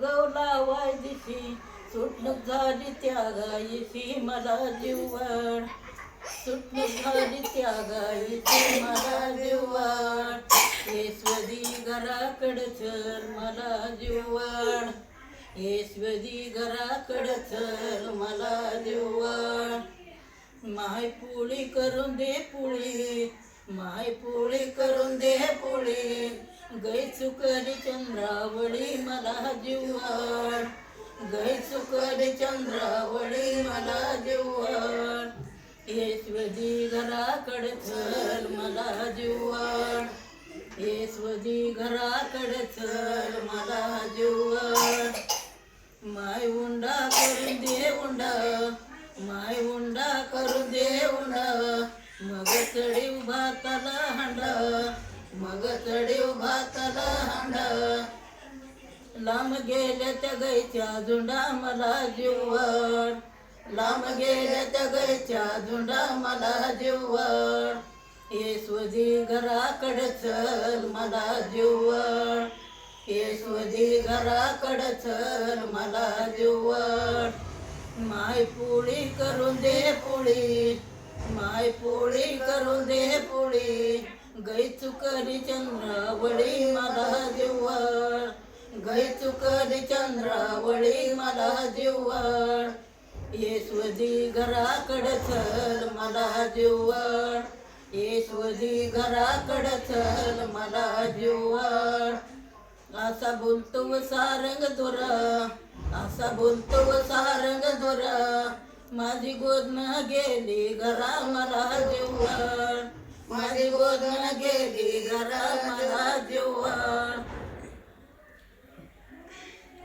उगवला वाय दिशी सुटणूक झाली त्या गायीशी मला जीवड सुटणूक झाली त्या गायीशी मला जीवड येस्वदी घराकडं चल मला जीवड येस्वदी घराकडं चल मला जीवड माय पोळी करून दे पोळी माय पोळी करून दे पोळी. गै चुकली चंद्रावळी मला जीवाड गै चुकली चंद्रावळी मला जीवाड येश्वजी घराकडे चल मला जीवाड येश्वजी घराकडे चल मला जीवाड माय उंडा करून दे उंडा. माय उंडा करून दे उंडा. मग चढी उभा तला हांडा. मग चढीव भाताला तला हांडा. लांब गेल्या त्या गायच्या झुंडा मला जीवड लांब गेल्या त्या गायच्या झुंडा मला जीवड येसवदी घराकडे चल मला जीवड येसवदी घराकडे चल मला जीवड माय पोळी करून दे पोळी. माय पोळी करून दे पोळी. गै चंद्र वळी मला जेवळ. गै चंद्र वळी मला जीवड येसवदी घराकडे चल मला जेवळ. येसवदी घराकडे चल मला जेवळ. असा बोलतो व सारंग दोरा असा बोलतो व सारंग दोरा माझी गोदन गेली घरा मला जेवळ. माझी गोदन गेली घरा मला जीवड